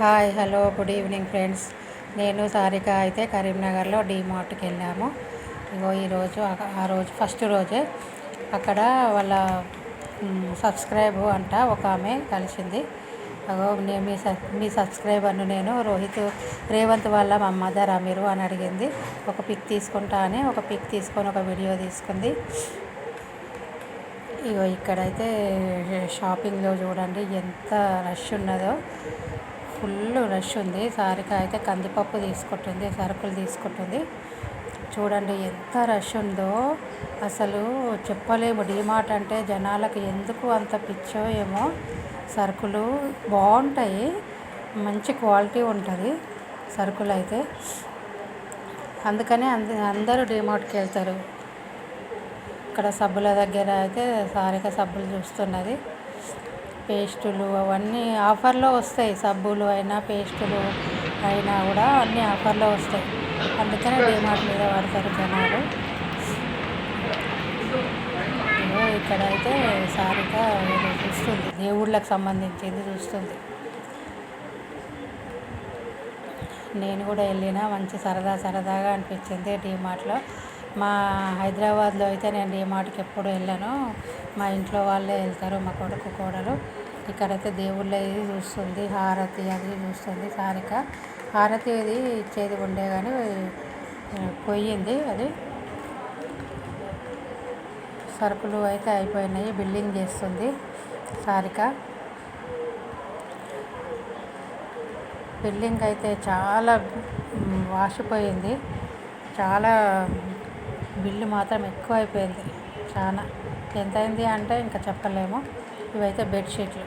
Hi hello good evening friends. నేను సారిక అయితే కరీంనగర్లో డీమార్ట్కి వెళ్ళాము. ఇగో ఈరోజు ఆ- రోజు ఫస్ట్ రోజే అక్కడ వాళ్ళ సబ్స్క్రైబ్ అంట ఒక ఆమె కలిసింది. అగో నేను మీ సబ్ మీ సబ్స్క్రైబర్ను నేను రోహిత్ రేవంత్ వాళ్ళ మా మదరా మీరు అని అడిగింది. ఒక పిక్ తీసుకుంటా అని ఒక పిక్ తీసుకొని ఒక వీడియో తీసుకుంది. ఇగో ఇక్కడైతే షాపింగ్లో చూడండి ఎంత రష్ ఉన్నదో. ఫుల్ రష్ ఉంది. సారిక అయితే కందిపప్పు తీసుకుంటుంది సరుకులు తీసుకుంటుంది. చూడండి ఎంత రష్ ఉందో. అసలు చెప్పలేము. డీమార్ట్ అంటే జనాలకు ఎందుకు అంత పిచ్చో ఏమో. సరుకులు బాగుంటాయి. మంచి క్వాలిటీ ఉంటుంది సరుకులు అయితే. అందుకనే అంద అందరూ డీమార్ట్కి వెళ్తారు. ఇక్కడ సబ్బుల దగ్గర అయితే సారిక సబ్బులు చూస్తున్నది. పేస్టులు అవన్నీ ఆఫర్లో వస్తాయి. సబ్బులు అయినా పేస్టులు అయినా కూడా అన్నీ ఆఫర్లో వస్తాయి. అందుకనే డిమార్ట్ మీద వాడతారు జనాలు. ఇక్కడైతే సారిక చూస్తుంది. దేవుళ్ళకి సంబంధించింది చూస్తుంది. నేను కూడా వెళ్ళిన మంచి సరదా సరదాగా అనిపించింది డీమార్ట్లో. మా హైదరాబాద్లో అయితే నేను డిమార్ట్కి ఎప్పుడు వెళ్ళాను. మా ఇంట్లో వాళ్ళే వెళ్తారు మా కొడుకు కోడలు. ఇక్కడైతే దేవుళ్ళ ఇది చూస్తుంది హారతి అది చూస్తుంది సారిక. హారతి ఇది ఇచ్చేది ఉండే కానీ పోయింది అది. సరుకులు అయితే అయిపోయినాయి బిల్డింగ్ చేస్తుంది సారిక. బిల్డింగ్ అయితే చాలా వాసిపోయింది. చాలా బిల్లు మాత్రం ఎక్కువ అయిపోయింది చాలా ఎంత అయింది అంటే ఇంకా చెప్పలేము. ఇవైతే బెడ్షీట్లు.